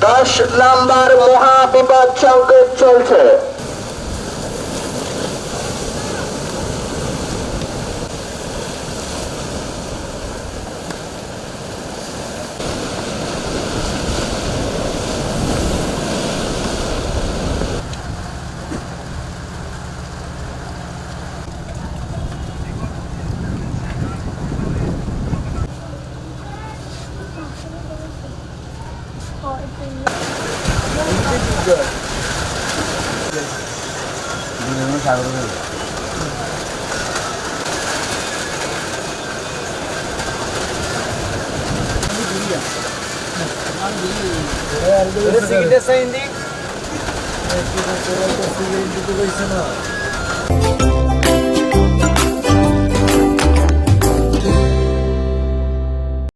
দশ নাম্বার মহাবিপদ সংকেত চলছে। Burası gidesen değil. Evet, burası gidesen değil.